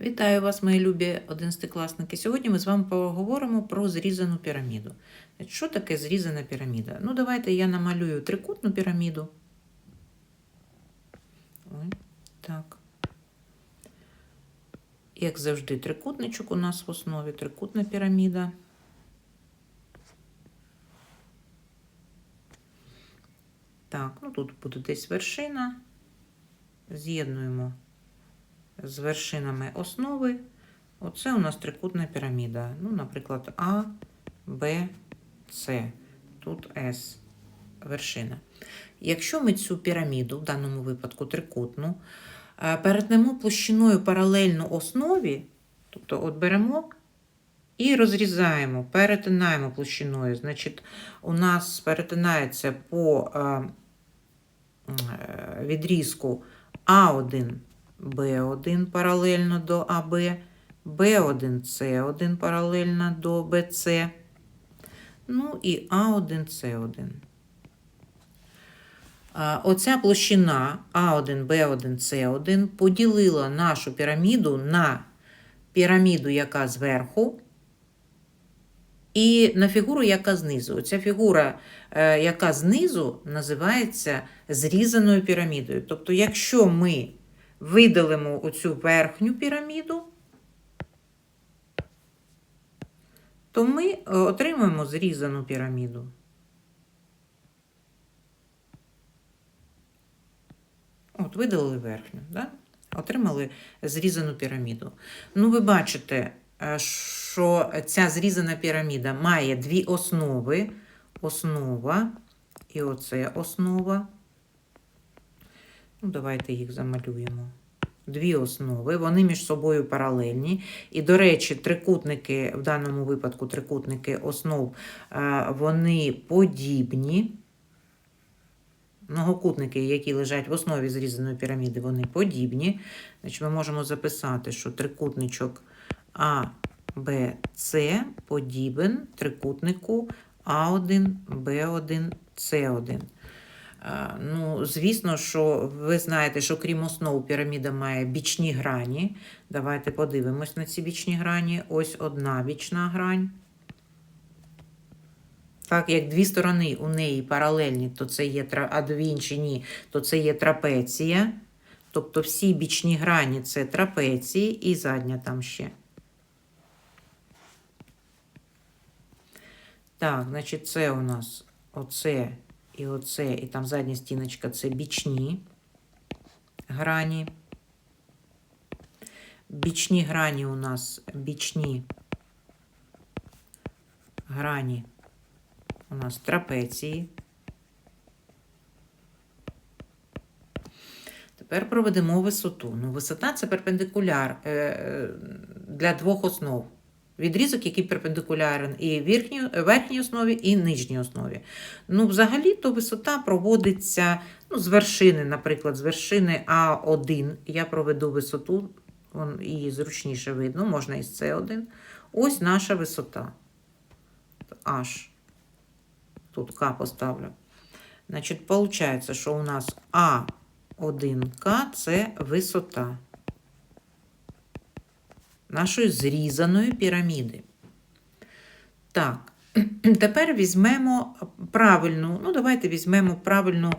Вітаю вас, мої любі одинадцятикласники. Сьогодні ми з вами поговоримо про зрізану піраміду. Що таке зрізана піраміда? Ну, давайте я намалюю трикутну піраміду. Ой, так. Як завжди, трикутничок у нас в основі, трикутна піраміда. Так, ну тут буде десь вершина. З'єднуємо з вершинами основи. Оце у нас трикутна піраміда. Ну, наприклад, А, Б, С. Тут С вершина. Якщо ми цю піраміду, в даному випадку трикутну, е, перетнемо площиною паралельно основі, тобто от беремо і розрізаємо, перетинаємо площиною. Значить, у нас перетинається по е, е, відрізку А1 Б1 паралельно до АБ, Б1 С1 паралельно до БЦ, ну і А1 С1. Оця площина А1, Б1, С1 поділила нашу піраміду на піраміду, яка зверху, і на фігуру, яка знизу. Оця фігура, е, яка знизу, називається зрізаною пірамідою. Тобто, якщо ми видалимо оцю верхню піраміду, то ми е, отримаємо зрізану піраміду. От, видалили верхню, да? отримали зрізану піраміду. Ну, ви бачите, е, що ця зрізана піраміда має дві основи. Основа і оце основа. Ну, давайте їх замалюємо. Дві основи, вони між собою паралельні. І, до речі, трикутники, в даному випадку трикутники основ, е, вони подібні. Многокутники, які лежать в основі зрізаної піраміди, вони подібні. Значить, Ми можемо записати, що трикутничок А, подібен трикутнику А1, Б1, С1. Ну, Звісно, що ви знаєте, що крім основ піраміда має бічні грані. Давайте подивимось на ці бічні грані. Ось одна бічна грань. Так, як дві сторони у неї паралельні, то це є а дві інші ні, то це є трапеція. Тобто всі бічні грані це трапеції і задня там ще. Так, значить, це у нас оце і оце, і там задня стіночка це бічні грані. Бічні грані у нас бічні грані у нас трапеції. Тепер проведемо висоту. Ну, Висота це перпендикуляр е, для двох основ. Відрізок, який перпендикулярен і верхній, верхній основі, і нижній основі. Ну, взагалі, то висота проводиться ну, з вершини, наприклад, з вершини А1. Я проведу висоту, вон, її зручніше видно, можна із С1. Ось наша висота. H. Тут К поставлю. Значить, виходить, що у нас А1К це висота нашої зрізаної піраміди. Так, тепер візьмемо правильну, ну, давайте візьмемо правильну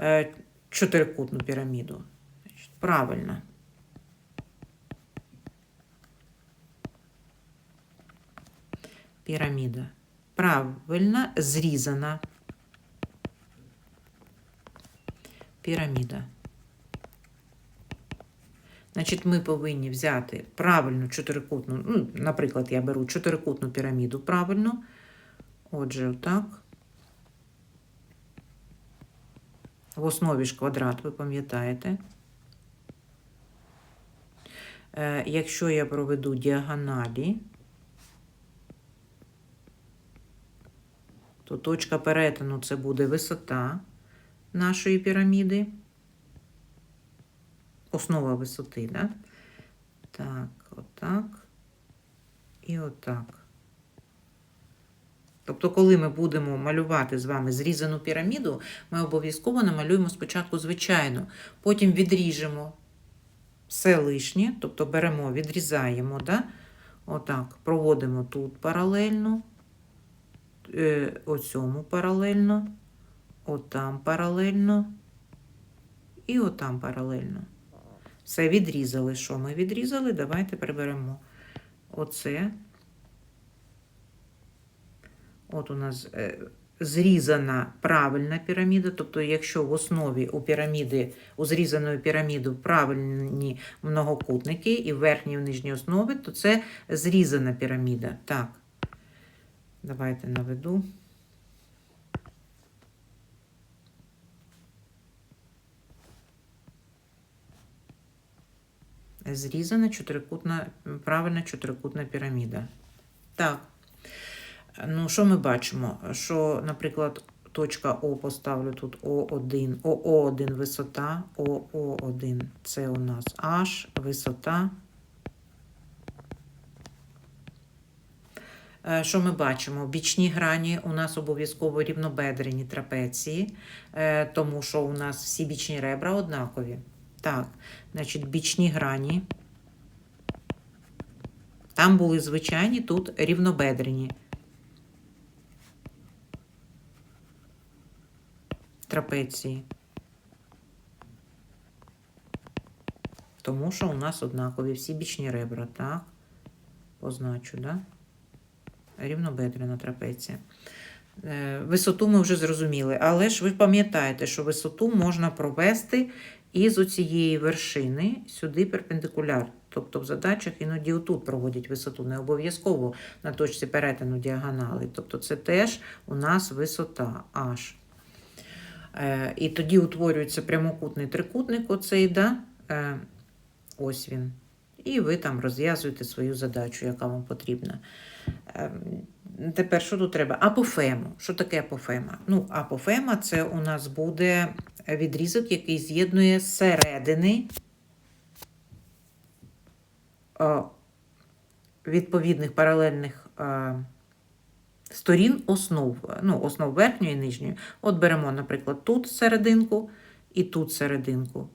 е, чотирикутну піраміду. Значить, Правильна. Піраміда. Правильна, зрізана. Піраміда. Значить, ми повинні взяти правильну чотирикутну, ну, наприклад, я беру чотирикутну піраміду правильно. Отже, отак. В основі ж квадрат, ви пам'ятаєте. Е, якщо я проведу діагоналі, то точка перетину це буде висота нашої піраміди основа висоти, да? Так, отак і отак. Тобто, коли ми будемо малювати з вами зрізану піраміду, ми обов'язково намалюємо спочатку звичайно, потім відріжемо все лишнє, тобто беремо, відрізаємо, да? отак, проводимо тут паралельно, е, оцьому паралельно, отам паралельно і отам паралельно. Все відрізали. Що ми відрізали? Давайте приберемо оце. От у нас е, зрізана правильна піраміда. Тобто, якщо в основі у піраміди, у зрізаної піраміди правильні многокутники і в верхній і в нижній основі, то це зрізана піраміда. Так. Давайте наведу. Зрізана чотирикутна, правильна чотирикутна піраміда. Так. Ну, що ми бачимо? Що, наприклад, точка О поставлю тут О1, ОО1 висота, ОО1 це у нас H, висота. Е, Що ми бачимо? Бічні грані у нас обов'язково рівнобедрені трапеції, е, тому що у нас всі бічні ребра однакові. Так, значить, бічні грані. Там були звичайні, тут рівнобедрені. Трапеції. Тому що у нас однакові всі бічні ребра, так? Позначу, да? Рівнобедрена трапеція. Е, Висоту ми вже зрозуміли, але ж ви пам'ятаєте, що висоту можна провести із оцієї вершини сюди перпендикуляр. Тобто в задачах іноді отут проводять висоту, не обов'язково на точці перетину діагонали. Тобто це теж у нас висота H. Е, І тоді утворюється прямокутний трикутник, оцей, да? Е, ось він. І ви там розв'язуєте свою задачу, яка вам потрібна. Ем, Тепер що тут треба? Апофему. Що таке апофема? Ну, апофема це у нас буде відрізок, який з'єднує середини е, відповідних паралельних е, сторін основ, ну, основ верхньої і нижньої. От беремо, наприклад, тут серединку і тут серединку.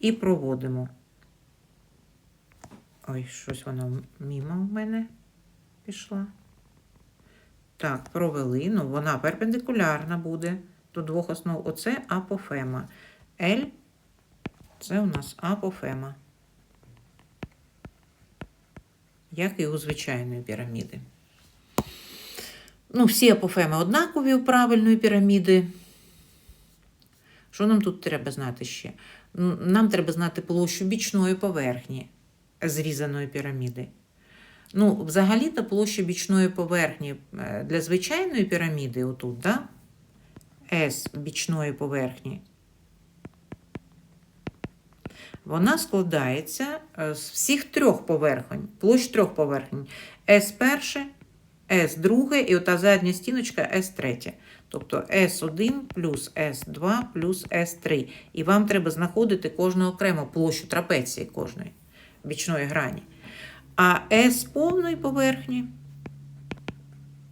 І проводимо. Ой, щось вона мімо в мене пішла. Так, провели. Ну, вона перпендикулярна буде до двох основ. Оце апофема. L це у нас апофема. Як і у звичайної піраміди. Ну, всі апофеми однакові у правильної піраміди. Що нам тут треба знати ще? Нам треба знати площу бічної поверхні зрізаної піраміди. Ну, взагалі-то площа бічної поверхні е, для звичайної піраміди, отут, да? S бічної поверхні, вона складається е, з всіх трьох поверхонь, площ трьох поверхонь. S перше, S друге і ота задня стіночка S третя. Тобто S1 плюс S2 плюс S3. І вам треба знаходити кожну окрему площу трапеції кожної бічної грані. А S повної поверхні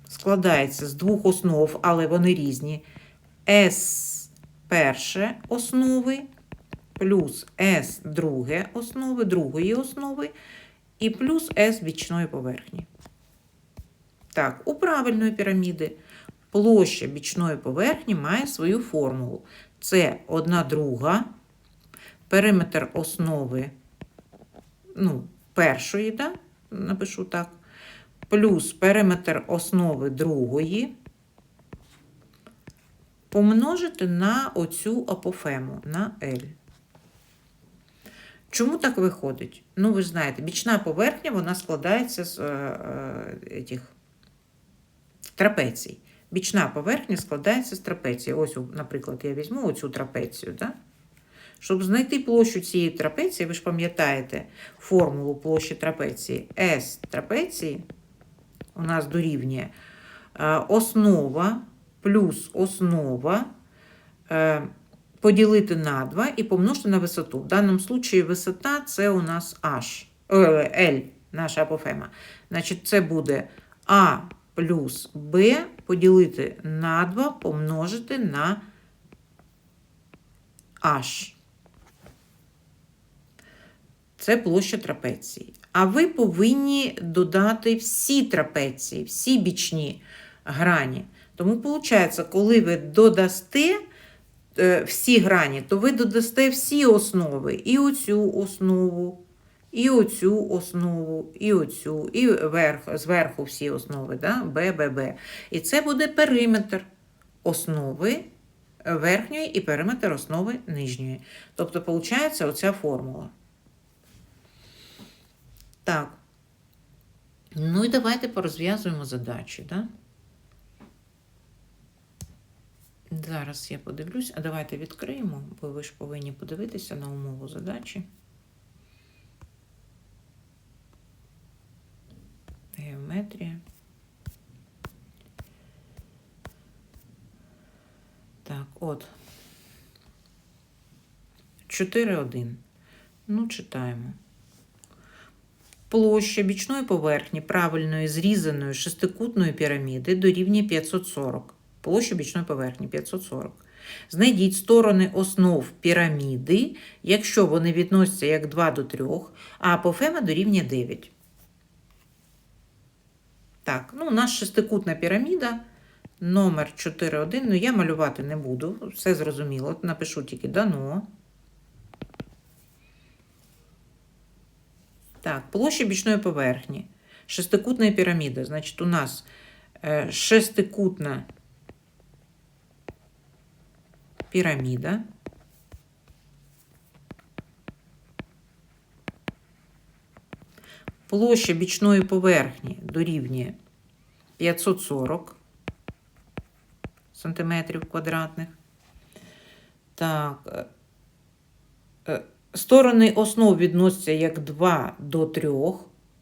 складається з двох основ, але вони різні. S перше основи плюс S друге основи, другої основи, і плюс S бічної поверхні. Так, у правильної піраміди площа бічної поверхні має свою формулу. Це одна друга, периметр основи, ну, першої, да? напишу так, плюс периметр основи другої, помножити на оцю апофему, на L. Чому так виходить? Ну, ви знаєте, бічна поверхня вона складається з е, е, этих, трапецій. Бічна поверхня складається з трапецій. Ось, наприклад, я візьму оцю трапецію. Да? Щоб знайти площу цієї трапеції, ви ж пам'ятаєте формулу площі трапеції S трапеції у нас дорівнює е, основа плюс основа е, поділити на 2 і помножити на висоту. В даному случаї висота це у нас H, е, L, наша апофема. Значить, це буде А плюс Б поділити на 2 помножити на H. Це площа трапеції. А ви повинні додати всі трапеції, всі бічні грані. Тому, виходить, коли ви додасте е, всі грані, то ви додасте всі основи. І оцю основу, і оцю основу, і оцю, і верх, зверху всі основи, да? Б, Б, Б. І це буде периметр основи верхньої і периметр основи нижньої. Тобто, виходить, оця формула. Так. Ну і давайте порозв'язуємо задачі, да? Зараз я подивлюсь, а давайте відкриємо, бо ви ж повинні подивитися на умову задачі. Геометрія. Так, от. 4.1. Ну, читаємо. Площа бічної поверхні правильної зрізаної шестикутної піраміди дорівнює 540. Площа бічної поверхні 540. Знайдіть сторони основ піраміди, якщо вони відносяться як 2 до 3, а апофема дорівнює 9. Так, ну у нас шестикутна піраміда. Номер 4.1. Ну, я малювати не буду, все зрозуміло. Напишу тільки дано. Так, площа бічної поверхні. Шестикутна піраміда. Значить, у нас е, шестикутна піраміда. Площа бічної поверхні дорівнює 540 сантиметрів квадратних. Так. е, е, Сторони основ відносяться як 2 до 3.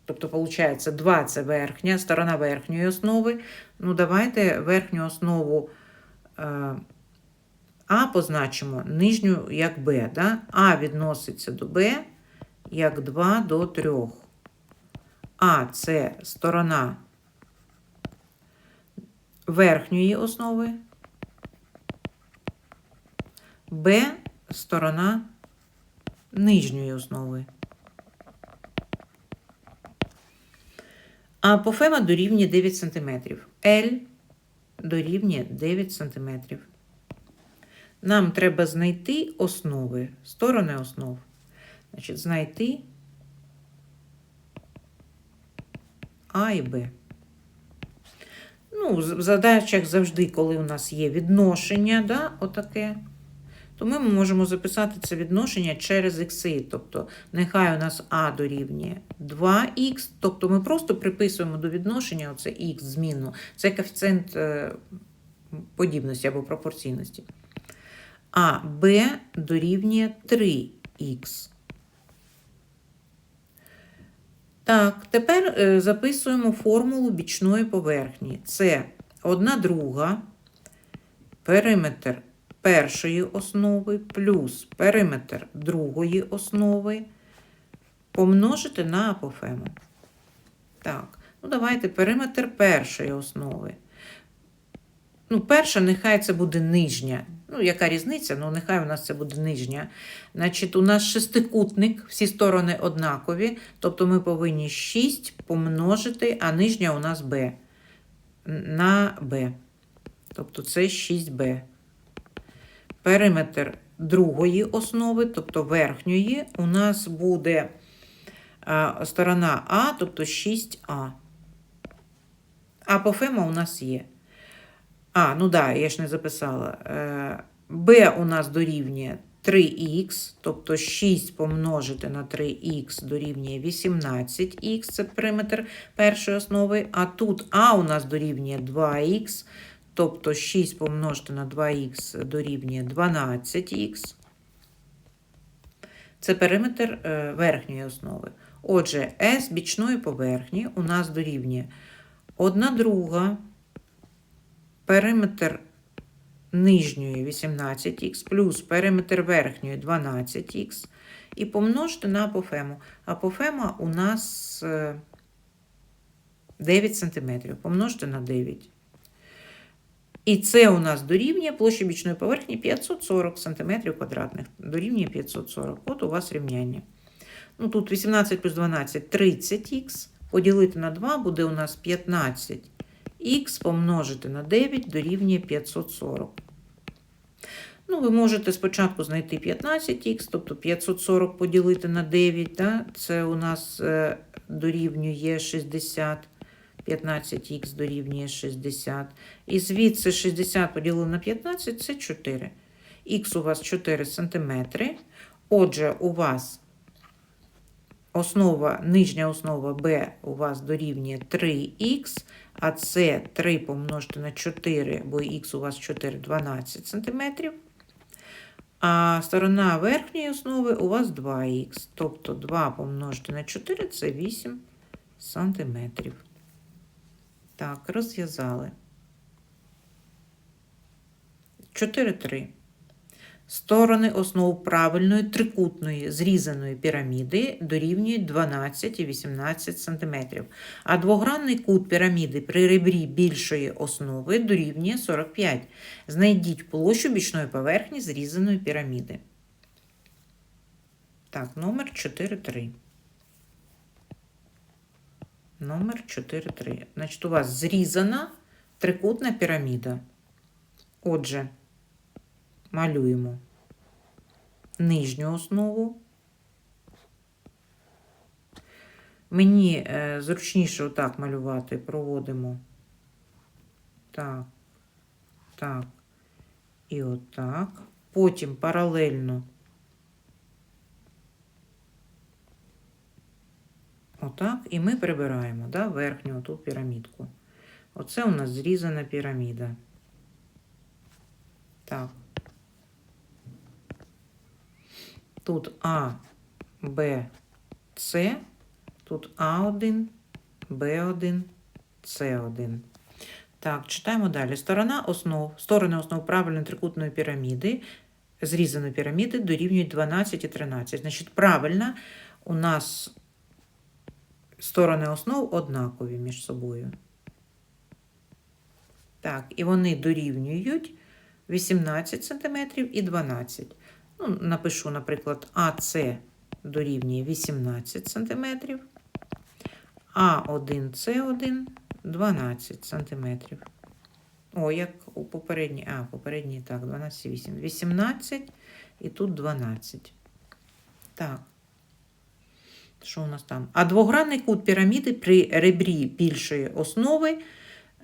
Тобто, виходить, 2 це верхня, сторона верхньої основи. Ну, давайте верхню основу е, А позначимо, нижню як Б. Да? А відноситься до Б як 2 до 3. А це сторона верхньої основи. Б сторона нижньої основи. А апофема дорівнює 9 см. L дорівнює 9 см. Нам треба знайти основи, сторони основ. Значить, знайти А і Б. Ну, в задачах завжди, коли у нас є відношення, да, отаке, то ми можемо записати це відношення через ікси. Тобто, нехай у нас А дорівнює 2х, тобто ми просто приписуємо до відношення оце х змінну. Це коефіцієнт е, подібності або пропорційності. А Б дорівнює 3х. Так, тепер е, записуємо формулу бічної поверхні. Це 1 друга периметр першої основи плюс периметр другої основи помножити на апофему. Так, ну давайте периметр першої основи. Ну, перша, нехай це буде нижня. Ну, яка різниця? Ну, нехай у нас це буде нижня. Значить, у нас шестикутник, всі сторони однакові. Тобто ми повинні 6 помножити, а нижня у нас b на b. Тобто це 6b. Периметр другої основи, тобто верхньої, у нас буде сторона А, тобто 6А. Апофема у нас є. А, ну да, я ж не записала. Е, Б у нас дорівнює 3х, тобто 6 помножити на 3х дорівнює 18х, це периметр першої основи. А тут А у нас дорівнює 2х, тобто 6 помножити на 2х дорівнює 12х. Це периметр е, верхньої основи. Отже, С бічної поверхні у нас дорівнює 1 друга периметр нижньої 18х плюс периметр верхньої 12х і помножити на апофему. Апофема у нас 9 см. Помножити на 9. І це у нас дорівнює площі бічної поверхні 540 см квадратних. Дорівнює 540. От у вас рівняння. Ну, тут 18 плюс 12 30х. Поділити на 2 буде у нас 15х помножити на 9 дорівнює 540. Ну, ви можете спочатку знайти 15х, тобто 540 поділити на 9, да? це у нас е, дорівнює 60. 15х дорівнює 60. І звідси 60 поділили на 15 це 4. Х у вас 4 см. Отже, у вас основа, нижня основа b у вас дорівнює 3х, а це 3 помножити на 4, бо х у вас 4 12 см. А сторона верхньої основи у вас 2х. Тобто 2 помножити на 4 це 8 сантиметрів. Так, розв'язали. 4-3. Сторони основ правильної трикутної зрізаної піраміди дорівнюють 12 і 18 см, а двогранний кут піраміди при ребрі більшої основи дорівнює 45. Знайдіть площу бічної поверхні зрізаної піраміди. Так, номер 4-3. Номер 4-3. Значить, у вас зрізана трикутна піраміда. Отже, малюємо нижню основу. Мені е, зручніше отак малювати, проводимо. Так, так, і отак. Потім паралельно. Отак, і ми прибираємо да, верхню ту пірамідку. Оце у нас зрізана піраміда. Так. Тут А, Б, С, тут А1, Б1, С1. Так, читаємо далі. Сторона основ, сторони основ правильної трикутної піраміди, зрізаної піраміди дорівнюють 12 і 13. Значить, правильно, у нас сторони основ однакові між собою. Так, і вони дорівнюють 18 см і 12 Ну, Напишу, наприклад, АС дорівнює 18 см, А1, С1 12 см. О, як у попередній, а, попередній, так, 12, 8. 18 і тут 12. Так. Що у нас там? А двогранний кут піраміди при ребрі більшої основи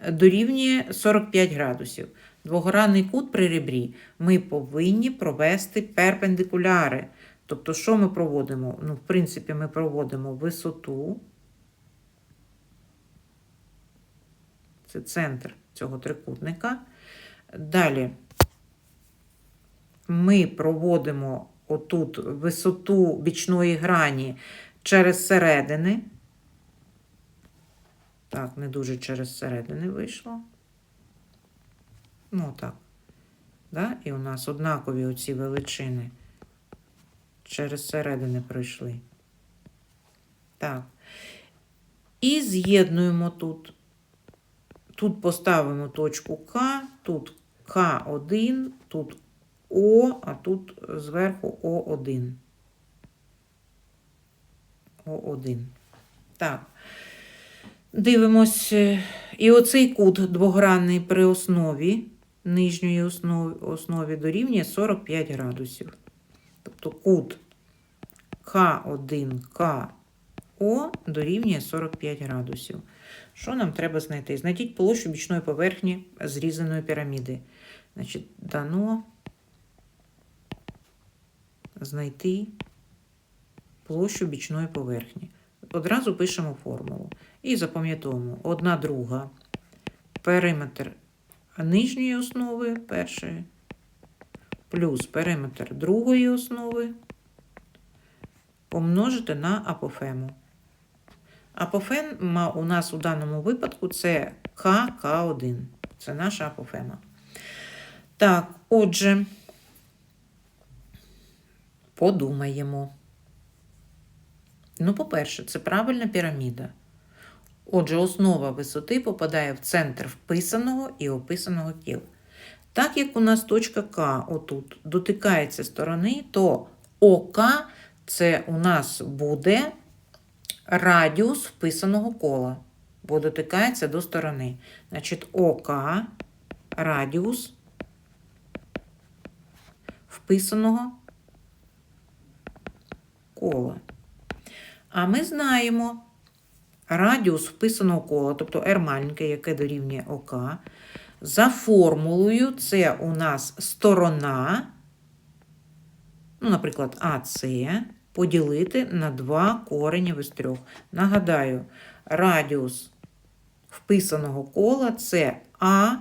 дорівнює 45 градусів. Двогранний кут при ребрі ми повинні провести перпендикуляри. Тобто, що ми проводимо? Ну, в принципі, ми проводимо висоту. Це центр цього трикутника. Далі ми проводимо отут висоту бічної грані через середини. Так, не дуже через середини вийшло. Ну, так. Да? І у нас однакові оці величини через середини пройшли. Так. І з'єднуємо тут. Тут поставимо точку К, тут К1, тут О, а тут зверху О1. О1. Так. Дивимось. І оцей кут двогранний при основі нижньої основі, основі дорівнює 45 градусів. Тобто кут К1КО дорівнює 45 градусів. Що нам треба знайти? Знайдіть площу бічної поверхні зрізаної піраміди. Значить, дано знайти площу бічної поверхні. Одразу пишемо формулу. І запам'ятовуємо одна друга периметр нижньої основи першої, плюс периметр другої основи помножити на апофему. Апофема у нас у даному випадку це КК1. Це наша апофема. Так, отже, подумаємо. Ну, по-перше, це правильна піраміда. Отже, основа висоти попадає в центр вписаного і описаного кіл. Так як у нас точка К отут дотикається сторони, то ОК це у нас буде радіус вписаного кола, бо дотикається до сторони. Значить, ОК радіус вписаного кола. А ми знаємо радіус вписаного кола, тобто R маленьке, яке дорівнює ОК. За формулою це у нас сторона, ну, наприклад, АС, поділити на 2 коренів із 3. Нагадаю, радіус вписаного кола це А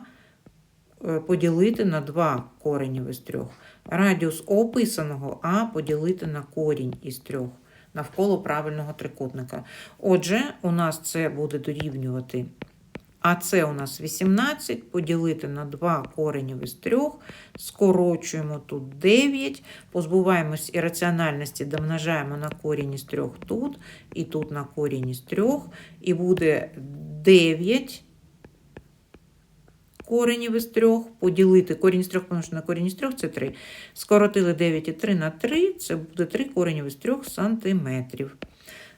е, поділити на 2 коренів із 3. Радіус описаного А поділити на корінь із 3 навколо правильного трикутника. Отже, у нас це буде дорівнювати. А це у нас 18, поділити на 2 коренів із 3, скорочуємо тут 9, позбуваємось ірраціональності, домножаємо на корінь із 3 тут, і тут на корінь із 3, і буде 9 коренів із 3, поділити корінь із 3 помножити на корінь із 3, це 3. Скоротили 9 і 3 на 3, це буде 3 коренів із 3 сантиметрів.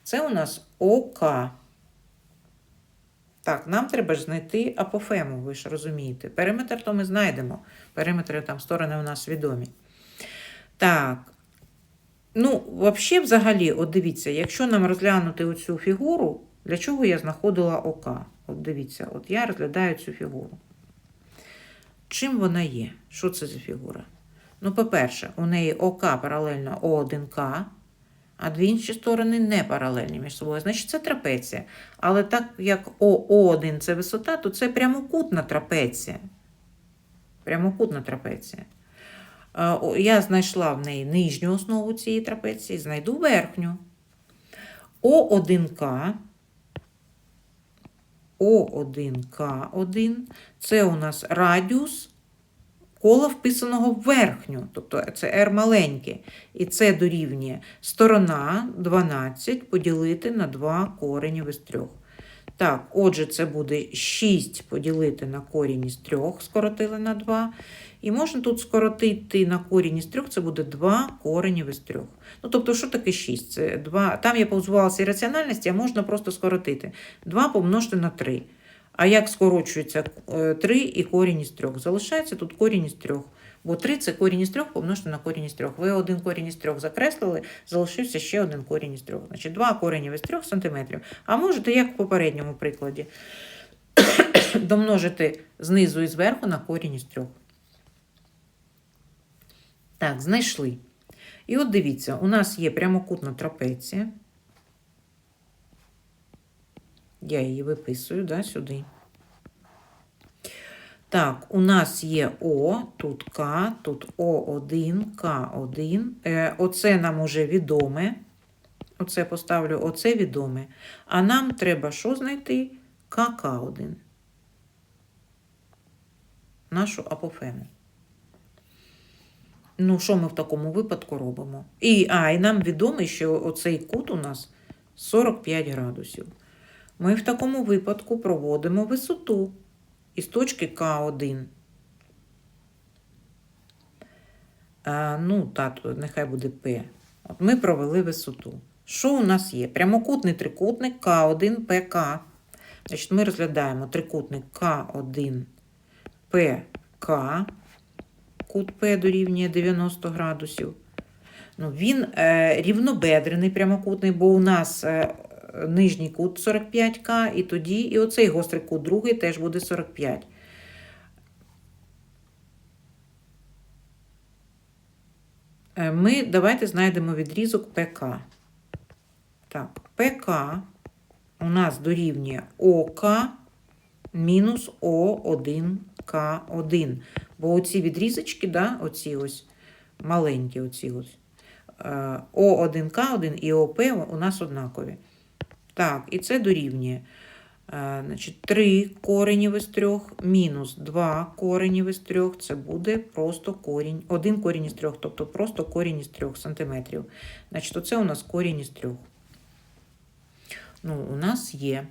Це у нас ОК. Так, нам треба ж знайти апофему, ви ж розумієте. Периметр то ми знайдемо. Периметри там сторони у нас відомі. Так. Ну, взагалі, взагалі, от дивіться, якщо нам розглянути оцю фігуру, для чого я знаходила ОК? От дивіться, от я розглядаю цю фігуру. Чим вона є? Що це за фігура? Ну, по-перше, у неї ОК паралельно О1К, а дві інші сторони не паралельні між собою. Значить, це трапеція. Але так як ОО1 це висота, то це прямокутна трапеція. Прямокутна трапеція. Я знайшла в неї нижню основу цієї трапеції, знайду верхню. О1К. О1К1 це у нас радіус кола вписаного в верхню, тобто це R маленьке. І це дорівнює сторона 12 поділити на 2 коренів із 3. Так, отже, це буде 6 поділити на корінь із 3, скоротили на 2. І можна тут скоротити на корінь із 3, це буде 2 коренів із 3. Ну, тобто, що таке 6? Це 2. Там я позбувалася ірраціональності, а можна просто скоротити. 2 помножити на 3. А як скорочується 3 і корінь із 3? Залишається тут корінь із 3. Бо 3 це корінь із 3 помножити на корінь із 3. Ви один корінь із 3 закреслили, залишився ще один корінь із 3. Значить, 2 коренів із 3 см. А можете, як в попередньому прикладі, домножити знизу і зверху на корінь із 3. Так, знайшли. І от дивіться, у нас є прямокутна трапеція. Я її виписую да, сюди. Так, у нас є О, тут К, тут О1, К1. Е, Оце нам уже відоме. Оце поставлю, оце відоме. А нам треба що знайти? КК1. Нашу апофему. Ну, що ми в такому випадку робимо? І, а, і нам відомо, що оцей кут у нас 45 градусів. Ми в такому випадку проводимо висоту із точки К1. А, ну, тато, нехай буде П. От Ми провели висоту. Що у нас є? Прямокутний трикутник К1 ПК. Значить, Ми розглядаємо трикутник К1 ПК. Кут П дорівнює 90 градусів. Ну, Він е, рівнобедрений прямокутний, бо у нас е, нижній кут 45К, і тоді і оцей гострий кут другий теж буде 45. Е, ми давайте знайдемо відрізок ПК. Так, ПК у нас дорівнює ОК мінус О1К1. Бо оці відрізочки, да, оці ось маленькі, оці ось, е, О1К1 і ОП у нас однакові. Так, і це дорівнює. Е, значить, 3 коренів із 3 мінус 2 коренів із 3 це буде просто корінь, 1 корінь із 3, тобто просто корінь із 3 сантиметрів. Значить, оце у нас корінь із 3. Ну, у нас є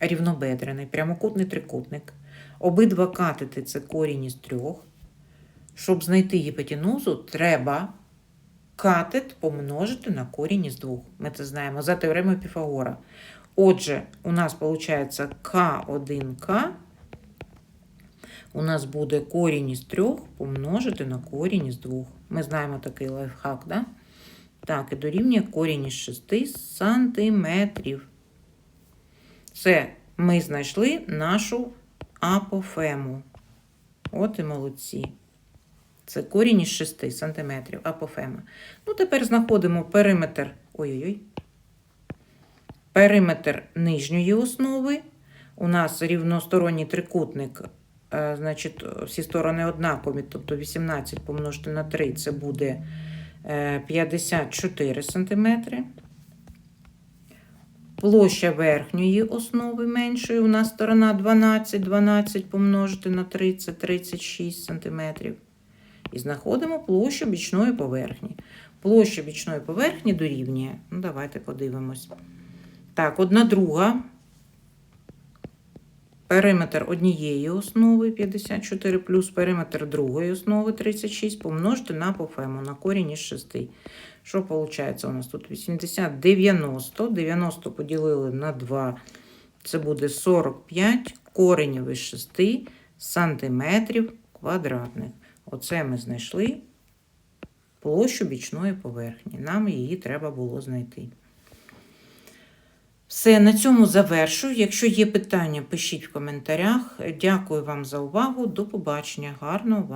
рівнобедрений прямокутний трикутник. Обидва катети це корінь із 3. Щоб знайти гіпотенузу, треба катет помножити на корінь із двох. Ми це знаємо за теоремою Піфагора. Отже, у нас виходить К1К. У нас буде корінь із трьох помножити на корінь із двох. Ми знаємо такий лайфхак, да? Так, і дорівнює корінь із 6 сантиметрів. Це ми знайшли нашу апофему. От і молодці. Це корінь із 6 см апофема. Ну, тепер знаходимо периметр. Ой-ой-ой. Периметр нижньої основи. У нас рівносторонній трикутник, е, значить, всі сторони однакові, тобто 18 помножити на 3 це буде е, 54 см. Площа верхньої основи меншої. У нас сторона 12, 12 помножити на 3 це 36 см. І знаходимо площу бічної поверхні. Площа бічної поверхні дорівнює. Ну, давайте подивимось. Так, одна друга. Периметр однієї основи 54 плюс периметр другої основи 36 помножити на апофему, на корінь із 6. Що виходить у нас тут? 80, 90. 90 поділили на 2. Це буде 45 коренів із 6 сантиметрів квадратних. Оце ми знайшли площу бічної поверхні. Нам її треба було знайти. Все, на цьому завершую. Якщо є питання, пишіть в коментарях. Дякую вам за увагу. До побачення. Гарного вам!